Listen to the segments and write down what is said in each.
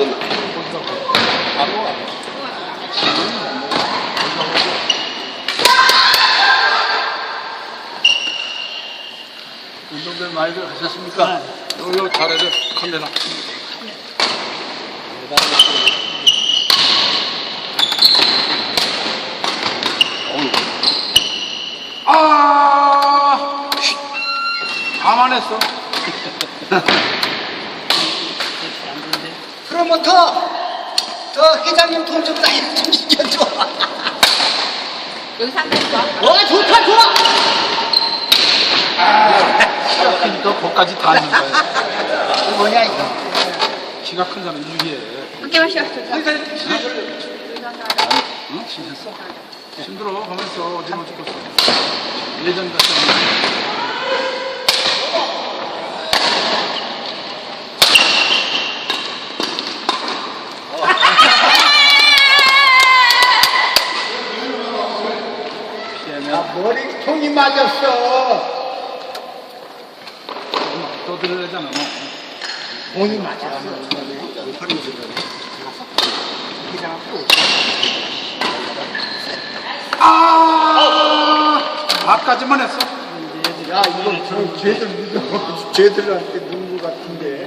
이건 운동들 많이들 하셨습니까? 요, 요 잘해줘 어우. 아 쉿. 가만했어 프로모터 저 회장님 돈 좀 나이 좀 시켜줘. 여기 상당히 좋아. 와 좋다 좋아. 키가 크니까 거기까지 닿는 거야. 이거 뭐냐 이거? 키가 큰 사람 유리해. 함께 마시죠. 응? 힘들었어? 힘들어. 가면서 어디만 죽겠어? 예전 같은 피하면 아 머리통이 맞았어. 또 들으려잖아 뭐. 돈이 맞았어. 아! 아까지만 했어? 야 이거 저 쟤들 누구 쟤들한테 누구 같은데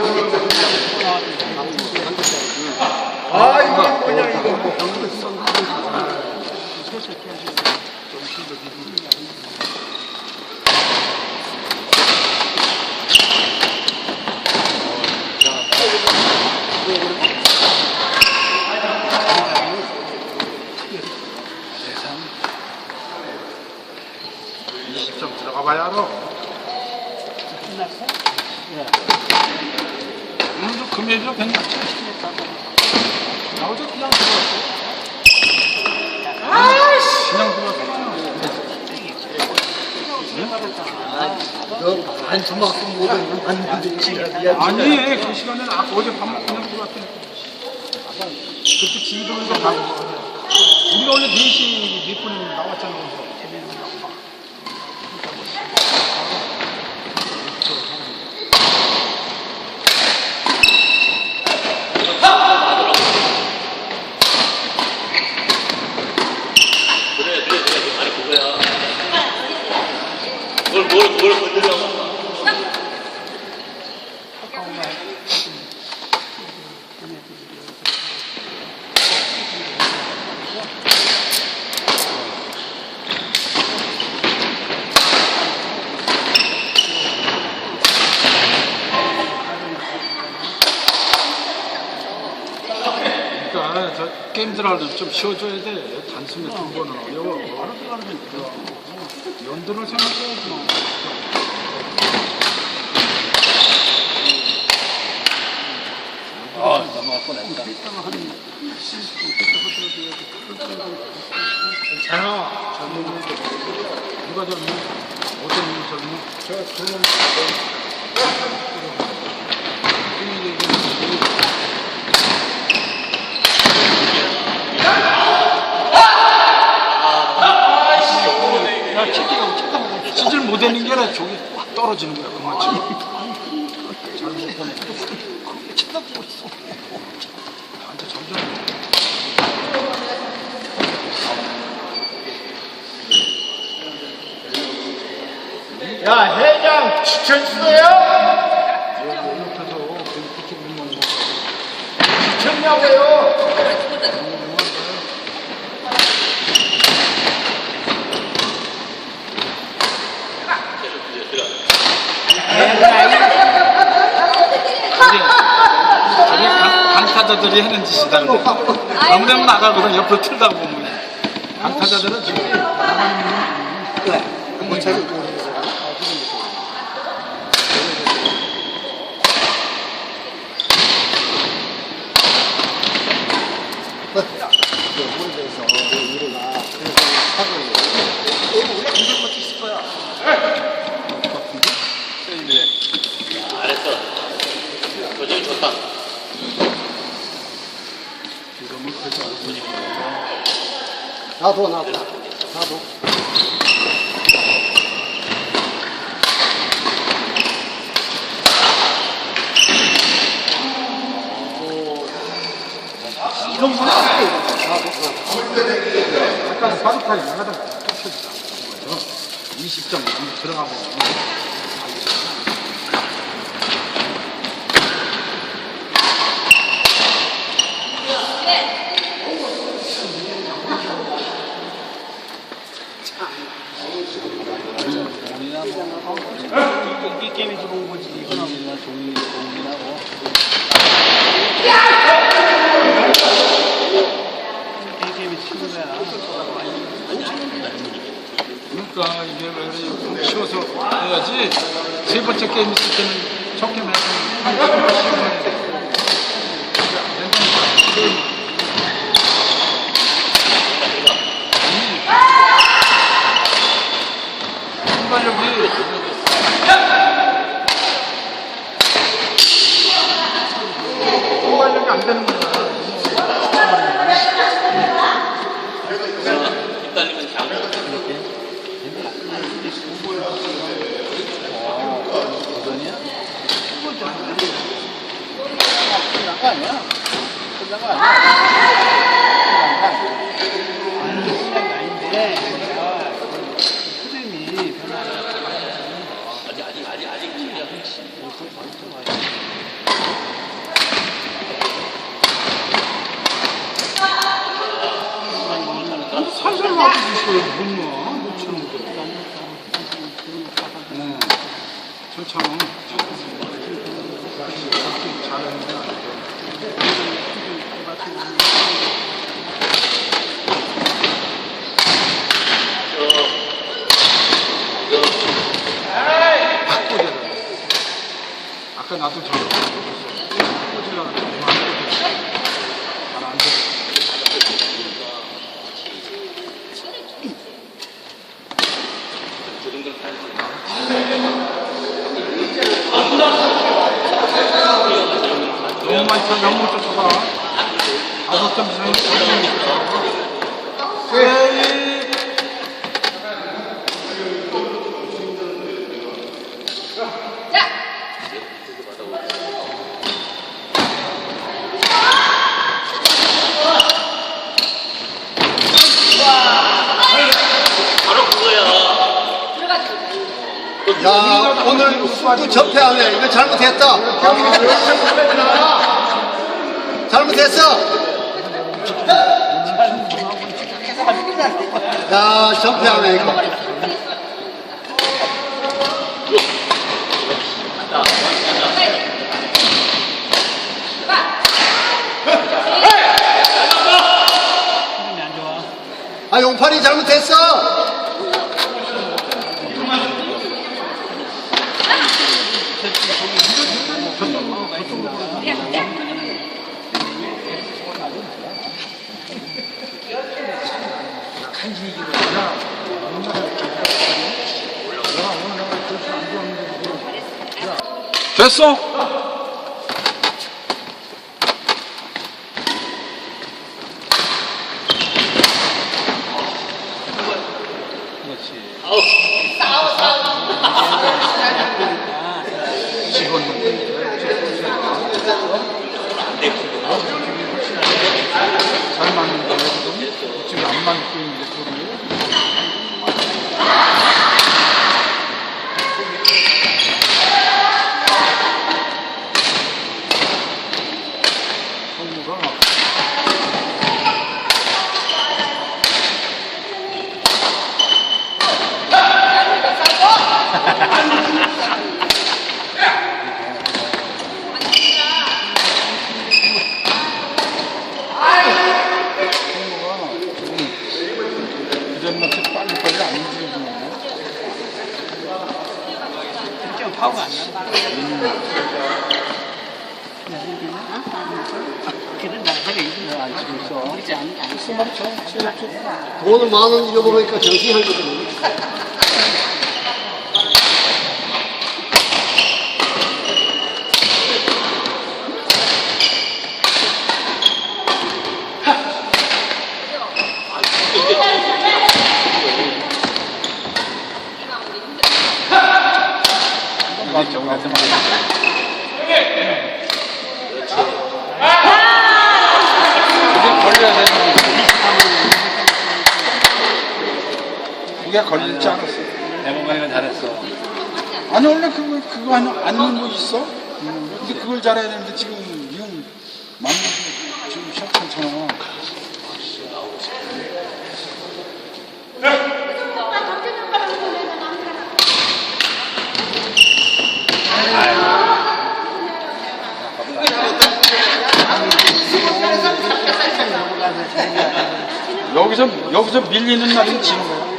Thank you. 아니 그 시간에는 아까 어제 밥 먹고 그냥 들어왔다니까. 그때 들어오니까 밥 우리가 원래 4시 몇 분에 나왔잖아 그래 그래 그래 아니 그거야 뭘뭘뭘 건드려 그러니까 저 게임들 하려면 좀 쉬어줘야 돼. 단숨에 두 번은 어려워. 연도를 생각해야지. 아 넘어갈 뻔했다 괜찮아 누가 젊니? 어떤 젊니? 저 두놈 이 얘기는 야, 치기가 잠깐만. 치질 못하는 게 아니라 저기 확 떨어지는 거야, 그만 치. 잘못 보내. 쳐다보고 있어. 나한테 점점. 야 옆에서 그렇게 저게 강, 강타자들이 하는 짓이다는데. 아무데나 나가거든, 옆으로 틀다 보면. 강타자들은 지금. 그래 한번 찾아 3번 이름을 그래서 안 보니까 나도 나도. 나도. 이런 분이 나도 나도 아까 바둑판이 나가다가 20점 들어가면. 이 게임이 들어온 거지. 이거는 종이, 종이라고. 이 게임이 치는 거야. 그러니까 이게 왜 쉬워서 해야지 세 번째 게임 있을 때는 적게 내서 한 10분 쉬어야 돼. 순발력이 순발력이 안 되는 거야. 입 달리면 그냥 놔. 못 치는 거. 네. 괜찮아. 잘했는데. 바꿔야 돼. 아까 나도 저거 꽂으려고 했는데 잘안 돼. 조정들 타야지. 너무 많이 차 영못 쫓아가. 다섯 점 이상이 네. 바로 그거야. 야 오늘 또 접해하네 이거 잘못했다 잘못했어 야 접해하네 이거. 아 용팔이 잘못했어 됐어? 아우. 잘 맞는데 지금 지금 안 맞고 있는데 소리. 성무가 그전같이 빨리 빨리 안 움직이는 좀 파워가 안 나. 그런 나라가 있는 안 치고 있어. 그지 않, 안 써. 돈을 만원 잃어버리니까 정신이 한거든 이제 정리해서 막. 이제 걸려야 되는 그게 걸리지 않았어. 대목관리가 잘했어. 아니 원래 그거 그거 안 앉는 거 있어? 근데 그걸 잘해야 되는데 지금 지금 만나서 지금 시작했잖아. 여기서 여기서 밀리는 날은 지는 거야.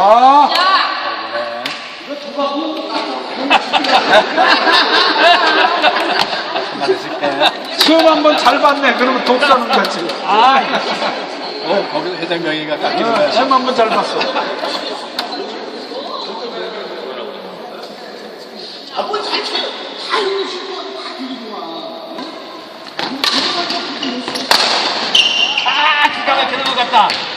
아. 시험 한번 잘 봤네. 그러면 독 사는 거지. 아, 어, 거기서 회장명이가 깎이는 어, 거야. 시험 한번 잘 봤어. 아, 기가 막히는 것 같다.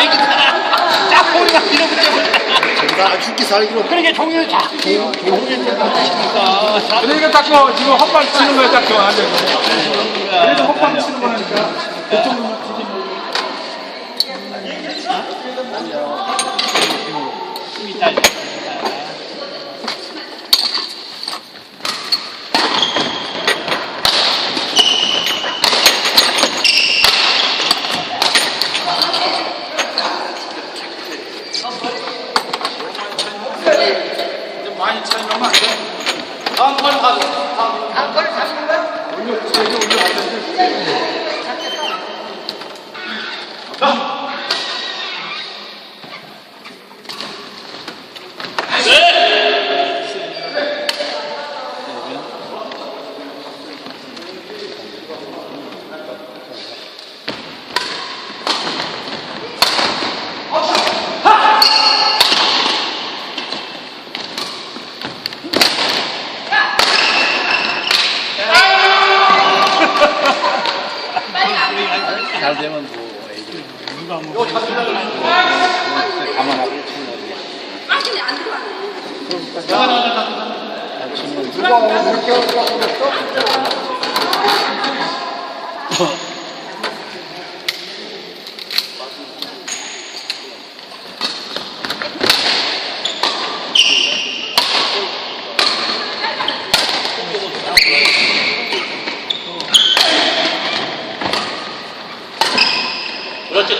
종유 좀 얘기하라. 딱 꼬리가 밀어붙여. 나 죽기 살기로 그러니까 종유 자. 치니까. 그러니까 닦고 지금 헛발 치는 거야 닦고 안 돼. 그래도 헛발 치는 거니까 그쪽으로 힘이 딸려. 많이 차이 나면 안 돼. 다음 번 가서 다음 번 가는 거야? 올려 올려 올려. 잘 되면 뭐, 애들. 누가 뭐. 치는 거지. 빠지네, 안 들어와. 누가 오늘 그렇게 하고 그랬어? 그렇지, 좋아. 좋아. 어?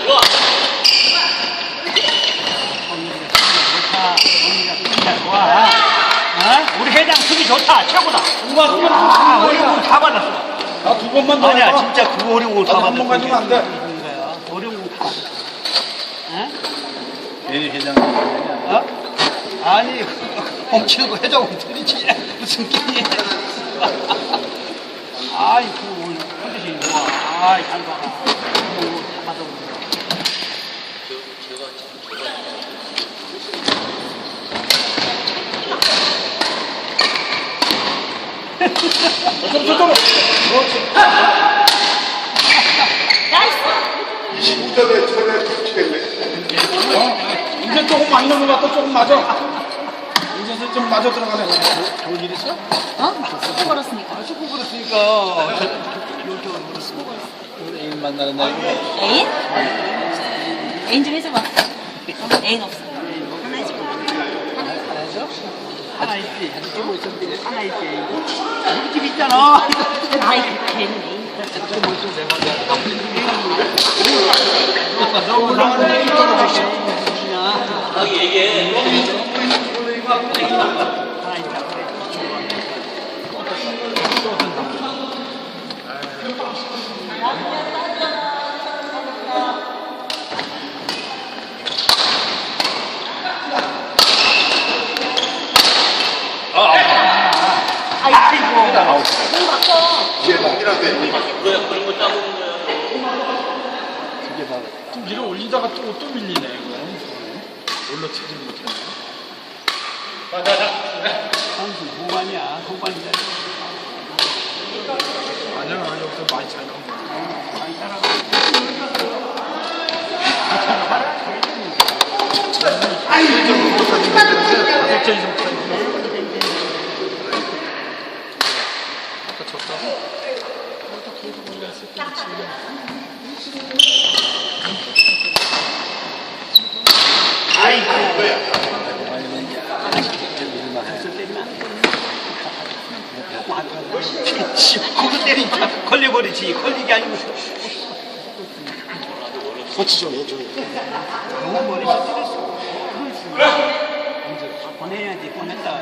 우리 회장 수비 좋다. 최고다. 아, 어려운 거다 받았어. 나 두 번만 더 아니야, 해봐. 진짜 그거 어려운 거다 나도 받았어. 한번 가지면 안 돼. 어려운 받았어. 괜히 회장. 어? 아니, 엉치고 회장하고 둘이지. 무슨 끼니. 아이, 그 오늘 컨디션이 좋아. 아이, 잘 봐라. 오, 다 받아. 저쪽 저쪽으로. 무덤에 전에 죽겠네 어? 이제 조금 많이 넘어갔고 조금 맞아. 이제 좀 맞아 들어가네. 좋은 일 있어? 어? 수고 걸었으니까. 축구 그랬으니까. 애인 만나는 날. 애인? 애인 좀 해줘봐. 어, 애인 없어. 하나 해줘봐. 하나 해줘. 하나 있지. 안 끼고 있었는데 하나 있지. 우리 집 있잖아. 아이, 괜히. 안끼고 있었는데 뭔데? 너무 나오는 게 이거로 보시오. 아니, 이게. 하나 있다. 또 어떤 남 그거야 그런 거 따보는 거야. 그게 바로 또 밀어 올리다가 또, 또 밀리네, 이거. 올라 치지 못했네. 선수 후반이야, 후반이야. 아니야, 여기서 많이 잘 나온다. 다섯 점 이상 차이. 아까 졌다. 그거 때리니까 걸려버리지. 걸리게 아니고. 코치 좀 해줘. 너무 머리 스트레스. 이제 보내야지, 보냈다.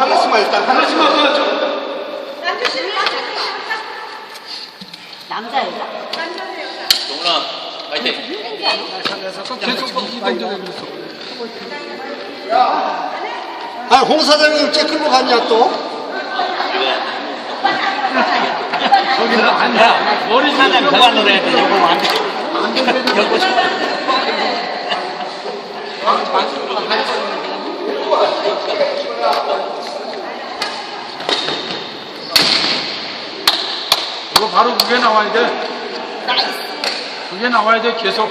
하나씩만 일단 하나씩만 남자 여자? 동훈아 파이팅. 계속 이동적으로 그랬어. 아, 홍 사장님 쟤 끌고 갔냐 또? 저기는 아니야. 머리 사장 그만 안 돼. 이거 바로 그게 나와야 돼. 그게 나와야 돼, 계속.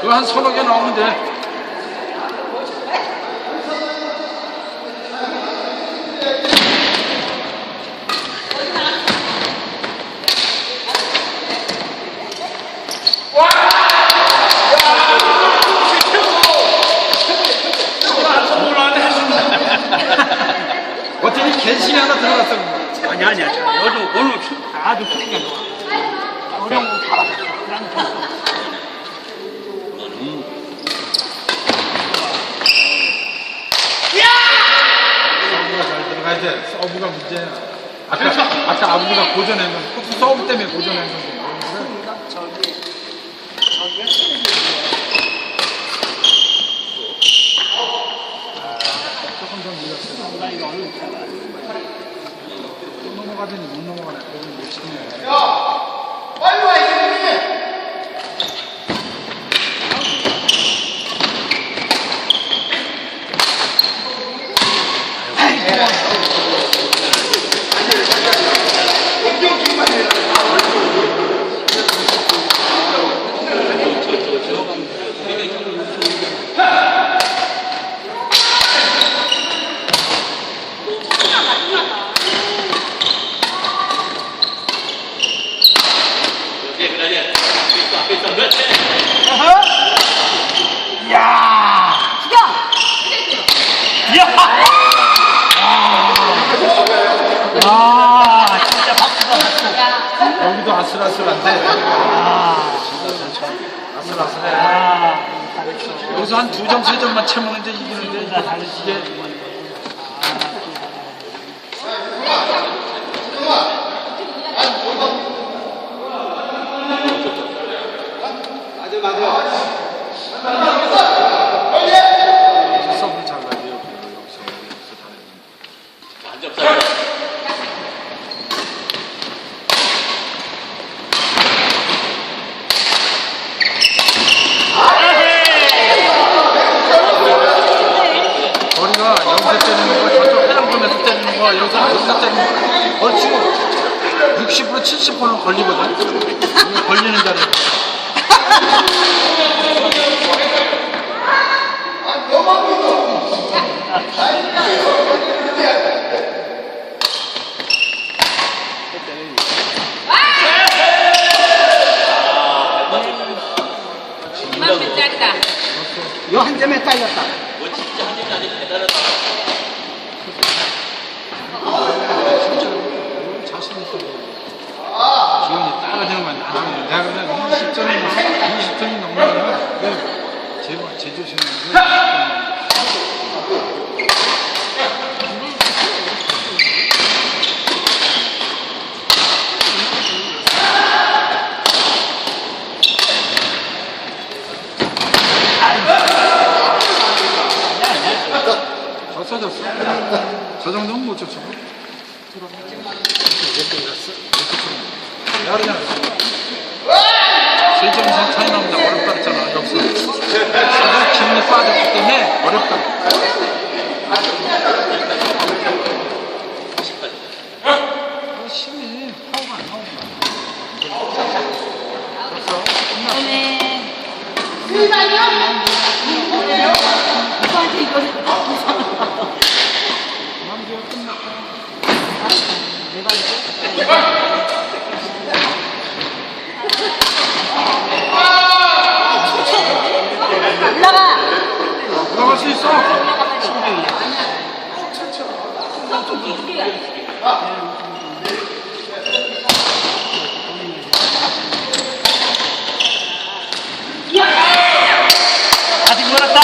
그거 한 서너 개 나오면 돼. 겐신이 하나 들어갔어. 아니 아니야. 요즘 오늘 수- 아주 수비가 좋아. 어려운 거다 받았어. 그냥 됐어. 서브가 잘 들어가야 돼. 서브가 문제야. 아까, 아까 아버지가 고전한 건, 꼭 서브 때문에 고전한 건데. 조금 더 밀렸어요. 또 넘어가더니 못 넘어가네. 거기 못 치네. 오케이 그러지. 앞에 있어 앞에 있어. 그렇지. 야! 야! 아, 진짜 박수다, 박수. 여기도 아슬아슬한데. 아, 아슬아슬해. 아, 여기서 한 두 채면 이제 이기는데. 진짜 잘했어. 이게 서브 잘. 거 뭐 하루 70번은 걸리거든. 걸리는 자리. 요 한 점에 딸렸다. 오빠한테 이거를 올라가. 올라갈 수 있어. 아직 멀었다.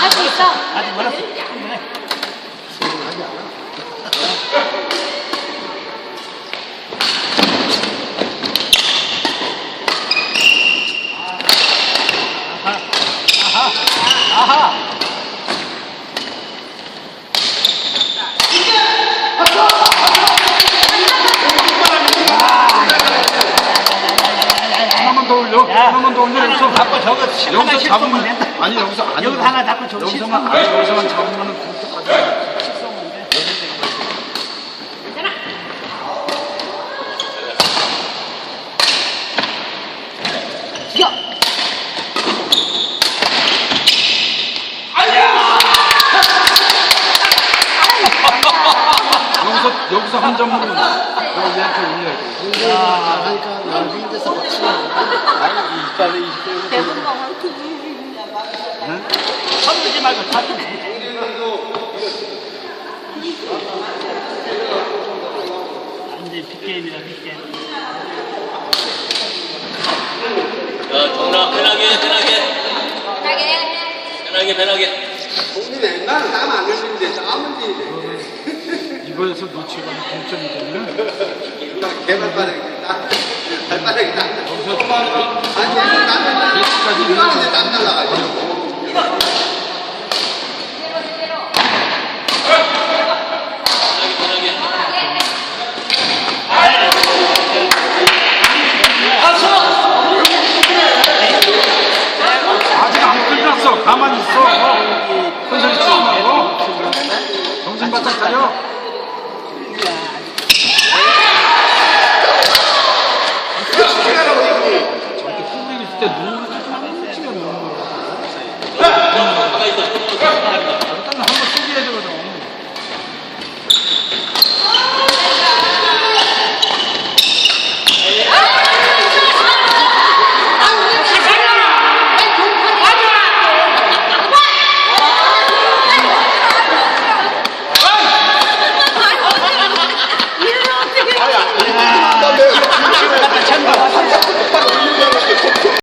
할 수 있어 아직 멀었어. 충분해. 아하. 아하. 아하. 하나만 더 올려. 야, 하나만 더 올려. 여기서 잡고 저거 하나 여기서 실수하면 잡으면 된다. 아니 여기서 안 여기서 하나 잡고 저거 여기서만 아니 여기서만 잡으면은 그렇게까지. 죽여 여기서 여기서 한 점으로 너 얘한테 올려야 돼. 근데 하니까 나중에 데서 맞추는 아니 이빨에 이빨에 배분방 선두지 말고 잡지. 완전 빅게임이다 빅게임. 자, 정답 편하게, 편하게. 편하게, 편하게. 돈이 웬만하면 땀안 흘리는데 돼. 이거에서 놓치고 동점이 되면? 이거 개발바닥에 땀 발바닥에 땀 여기서 아니 땀 배치까지 이거 하는데 땀 날라가지고